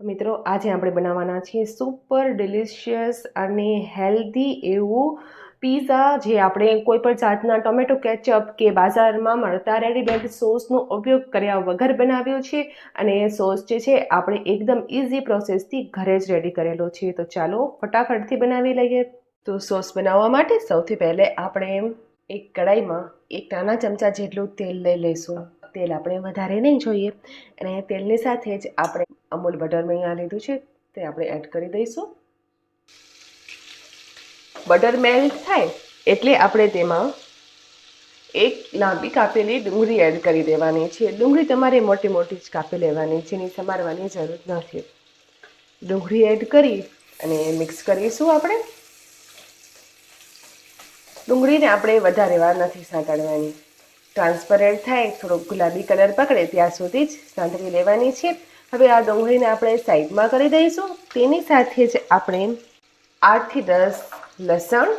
મિત્રો, આજે આપણે બનાવવાના છીએ સુપર ડિલિશિયસ અને હેલ્ધી એવું પીઝા જે આપણે કોઈ પણ જાતના ટોમેટો કેચઅપ કે બાજારમાં મળતા રેડીમેડ સોસનો ઉપયોગ કર્યા વગર બનાવ્યો છે અને સોસ જે છે આપણે એકદમ ઇઝી પ્રોસેસથી ઘરે જ રેડી કરેલો છે. તો ચાલો ફટાફટથી બનાવી લઈએ. તો સોસ બનાવવા માટે સૌથી પહેલે આપણે એક કડાઈમાં એક નાના ચમચા જેટલું તેલ લઈ લઈશું. તેલ આપણે વધારે નહીં જોઈએ અને તેલની સાથે જ આપણે અમૂલ બટર મેં અહીંયા લીધું છે, તે આપણે એડ કરી દઈશું. બટર મેલ્ટ થાય એટલે આપણે તેમાં એક લાંબી કાપેલી ડુંગળી એડ કરી દેવાની છે. ડુંગળી તમારે મોટી મોટી જ કાપી લેવાની છે, એની સમારવાની જરૂર નથી. ડુંગળી એડ કરી અને મિક્સ કરીશું આપણે. ડુંગળીને આપણે વધારે વાર નથી સાંતળવાની ટ્રાન્સપરન્ટ થાય થોડો ગુલાબી કલર પકડે ત્યાં સુધી જ સાંતળી લેવાની છે. હવે આ ડુંગળીને આપણે સાઈડમાં કરી દઈશું. તેની સાથે જ આપણે આઠથી દસ લસણ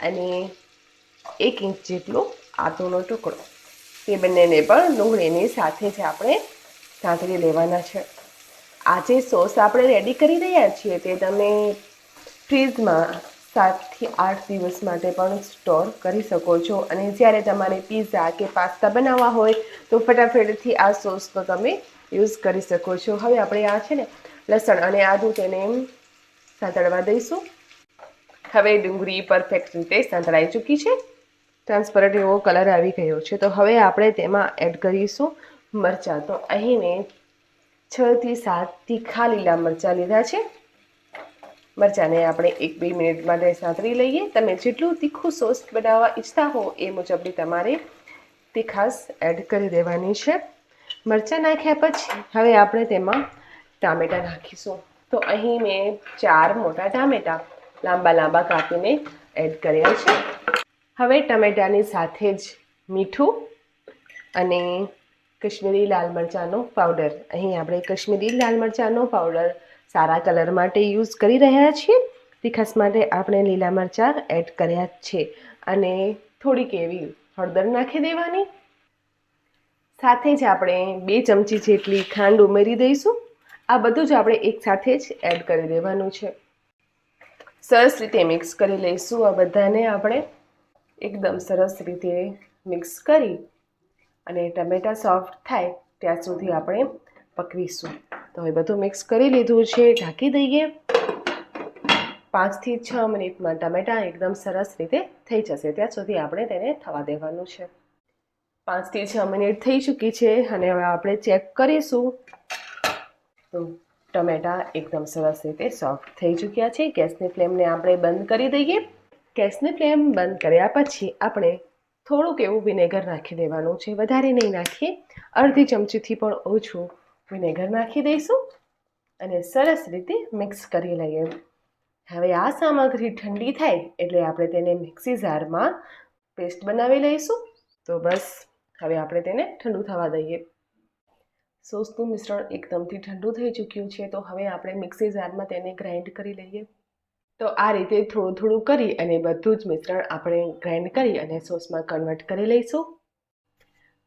અને એક ઇંચ જેટલો આદુનો ટુકડો. તે બંનેને પણ ડુંગળીની સાથે જ આપણે સાંતળી લેવાના છે. આ જે સોસ આપણે રેડી કરી રહ્યા છીએ તે તમે ફ્રીજમાં સાતથી આઠ દિવસ માટે પણ સ્ટોર કરી શકો છો. અને જ્યારે તમારે પીઝા કે પાસ્તા બનાવવા હોય તો ફટાફટથી આ સોસનો તમે યુઝ કરી શકો છો. હવે આપણે આ છે ને લસણ અને આદું તેને સાંતળવા દઈશું. હવે ડુંગળી પરફેક્ટ રીતે સાંતળાઈ ચૂકી છે. ટ્રાન્સપરન્ટ એવો કલર આવી ગયો છે. તો હવે આપણે તેમાં એડ કરીશું મરચાં. તો અહીં મેં છથી સાત તીખા લીલા મરચાં લીધા છે. મરચાંને આપણે એક બે મિનિટ માટે સાંતળી લઈએ. તમે જેટલું તીખું સોસ બનાવવા ઈચ્છતા હો એ મુજબની તમારે તીખાસ એડ કરી દેવાની છે. મરચાં નાખ્યા પછી હવે આપણે તેમાં ટામેટાં નાખીશું. તો અહીં મેં ચાર મોટા ટામેટાં લાંબા લાંબા કાપીને એડ કર્યા છે. હવે ટમેટાની સાથે જ મીઠું અને કશ્મીરી લાલ મરચાંનો પાવડર. અહીં આપણે કશ્મીરી લાલ મરચાંનો પાવડર સારા કલર માટે યુઝ કરી રહ્યા છીએ. તીખાસ માટે આપણે લીલા મરચાં એડ કર્યા છે. અને થોડીક એવી હળદર નાખી દેવાની. સાથે જ આપણે બે ચમચી જેટલી ખાંડ ઉમેરી દઈશું. આ બધું જ આપણે એકસાથે જ એડ કરી દેવાનું છે. સરસ રીતે મિક્સ કરી લઈશું આ બધાને આપણે. એકદમ સરસ રીતે મિક્સ કરી અને ટમેટા સોફ્ટ થાય ત્યાં સુધી આપણે પકવીશું. તો હવે બધું મિક્સ કરી લીધું છે, ઢાંકી દઈએ. પાંચથી છ મિનિટમાં ટમેટાં એકદમ સરસ રીતે થઈ જશે. ત્યાં સુધી આપણે તેને થવા દેવાનું છે. પાંચથી છ મિનિટ થઈ ચૂકી છે અને હવે આપણે ચેક કરીશું. તો ટમેટાં એકદમ સરસ રીતે સોફ્ટ થઈ ચૂક્યા છે. ગેસની ફ્લેમને આપણે બંધ કરી દઈએ. ગેસની ફ્લેમ બંધ કર્યા પછી આપણે થોડુંક એવું વિનેગર નાખી દેવાનું છે. વધારે નહીં નાખીએ. અડધી ચમચીથી પણ ઓછું વિનેગર નાખી દઈશું અને સરસ રીતે મિક્સ કરી લઈએ. હવે આ સામગ્રી ઠંડી થાય એટલે આપણે તેને મિક્સી જારમાં પેસ્ટ બનાવી લઈશું. તો બસ હવે આપણે તેને ઠંડુ થવા દઈએ. સોસનું મિશ્રણ એકદમથી ઠંડુ થઈ ચૂક્યું છે, તો હવે આપણે મિક્સી જારમાં તેને ગ્રાઇન્ડ કરી લઈએ. તો આ રીતે થોડું થોડું કરી અને બધું જ મિશ્રણ આપણે ગ્રાઇન્ડ કરી અને સોસમાં કન્વર્ટ કરી લઈશું.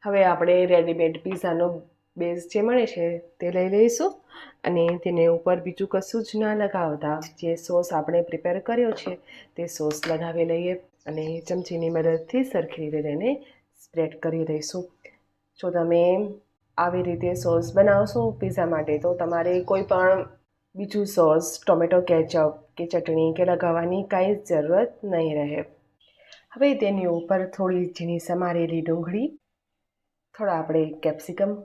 હવે આપણે રેડીમેડ પીઝાનો બેઝ જે મળે છે તે લઈ લઈશું અને તેને ઉપર બીજું કશું જ ના લગાવતા જે સોસ આપણે પ્રિપેર કર્યો છે તે સોસ લગાવી લઈએ અને ચમચીની મદદથી સરખી રીતે તેને સ્પ્રેડ કરી દઈશું. જો તમે આવી રીતે સોસ બનાવશો પીઝા માટે, તો તમારે કોઈ પણ બીજું સોસ, ટોમેટો કેચઅપ કે ચટણી કે લગાવવાની કાંઈ જરૂરત નહીં રહે. હવે તેની ઉપર થોડી ઝીણી સમારેલી ડુંગળી, થોડા આપણે કેપ્સિકમ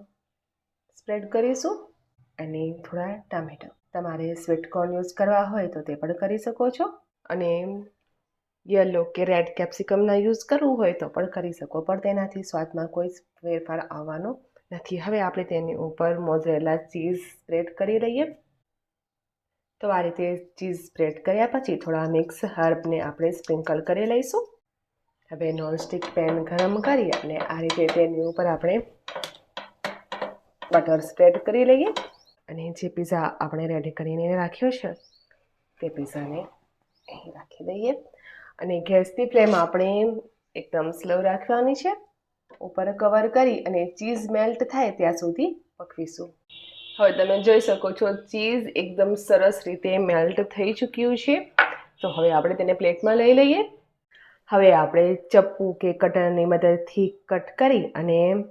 સ્પ્રેડ કરીશું અને થોડા ટામેટા. તમારે સ્વીટ કોર્ન યુઝ કરવા હોય તો તે પણ કરી શકો છો. અને યલો કે રેડ કેપ્સિકમના યુઝ કરવું હોય તો પણ કરી શકો, પણ તેનાથી સ્વાદમાં કોઈ ફેરફાર આવવાનો નથી. હવે આપણે તેની ઉપર મોઝરેલા ચીઝ સ્પ્રેડ કરી લઈએ તો આ રીતે ચીઝ સ્પ્રેડ કર્યા પછી થોડા મિક્સ હર્બને આપણે સ્પ્રિંકલ કરી લઈશું. હવે નોનસ્ટિક પેન ગરમ કરી અને આ રીતે તેની ઉપર આપણે બટર સ્પ્રેડ કરી લઈએ. અને જે પીઝા આપણે રેડી કરીને રાખ્યો છે, તે પીઝાને અહીં રાખી દઈએ. અને ગેસની ફ્લેમ આપણે એકદમ સ્લો રાખવાની છે. ઉપર કવર કરી અને ચીઝ મેલ્ટ થાય ત્યાં સુધી પકવીશું. હવે તમે જોઈ શકો છો ચીઝ એકદમ સરસ રીતે મેલ્ટ થઈ ચૂક્યું છે. તો હવે આપણે તેને પ્લેટમાં લઈ લઈએ. હવે આપણે ચપ્પુ કે કટરની મદદથી કટ કરી અને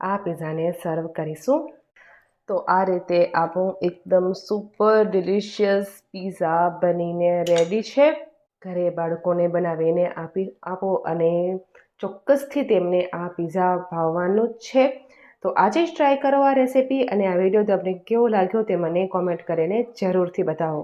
આ પીઝાને સર્વ કરીશું. તો આ રીતે આપણું એકદમ સુપર ડિલિશિયસ પીઝા બનીને રેડી છે. ઘરે બાળકોને બનાવીને આપી, આપો અને ચોક્કસથી તેમને આ પીઝા ભાવવાનું જ છે. તો આજે જ ટ્રાય કરો આ રેસીપી અને આ વીડિયો તમને કેવો લાગ્યો તે મને કોમેન્ટ કરીને જરૂરથી બતાવો.